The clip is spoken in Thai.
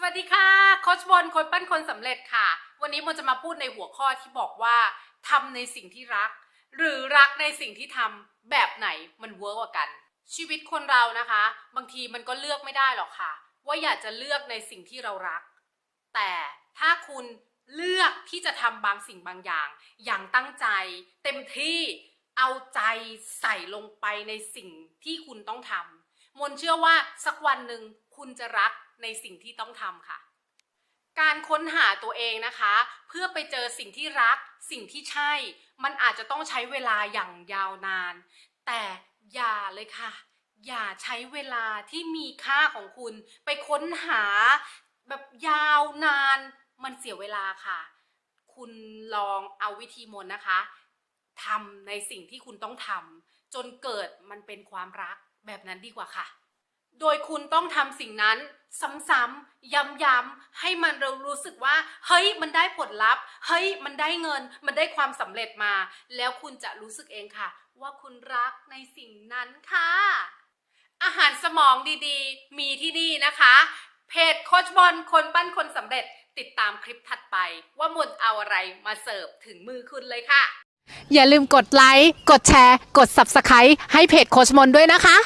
สวัสดีค่ะ โคชบนคนปั้นคนสำเร็จค่ะ วันนี้โมจะมาพูดในหัวข้อที่บอกว่าทำในสิ่งที่รัก หรือรักในสิ่งที่ทำแบบไหนมันเวิร์กกว่ากัน ชีวิตคนเรานะคะ บางทีมันก็เลือกไม่ได้หรอกค่ะ ว่าอยากจะเลือกในสิ่งที่เรารัก แต่ถ้าคุณเลือกที่จะทำบางสิ่งบางอย่าง อย่างตั้งใจ เต็มที่เอาใจใส่ลงไปในสิ่งที่คุณต้องทำ มนเชื่อว่าสักวันหนึ่งคุณจะรักในสิ่งที่ต้องทำค่ะ การค้นหาตัวเองนะคะ เพื่อไปเจอสิ่งที่รัก สิ่งที่ใช่ มันอาจจะต้องใช้เวลาอย่างยาวนาน แต่อย่าเลยค่ะ อย่าใช้เวลาที่มีค่าของคุณ ไปค้นหาแบบยาวนาน มันเสียเวลาค่ะ คุณลองเอาวิธีมนนะคะทำในสิ่งที่คุณต้องทำจนเกิดมันเป็นความรัก แบบนั้นดีกว่าค่ะ โดยคุณต้องทำสิ่งนั้นซ้ำๆย้ำๆให้มันเรารู้สึกว่า เฮ้ยมันได้ผลลัพธ์ เฮ้ยมันได้เงิน มันได้ความสำเร็จมา แล้วคุณจะรู้สึกเองค่ะ ว่าคุณรักในสิ่งนั้นค่ะ อาหารสมองดีๆ มีที่นี่นะคะ เพจโคชบอลคนปั้นคนสำเร็จติดตามคลิปถัดไป ว่ามนเอาอะไรมาเสิร์ฟถึงมือคุณเลยค่ะ อย่าลืมกดไลค์ กดแชร์ กด Subscribe ให้เพจโคชมนด้วยนะคะ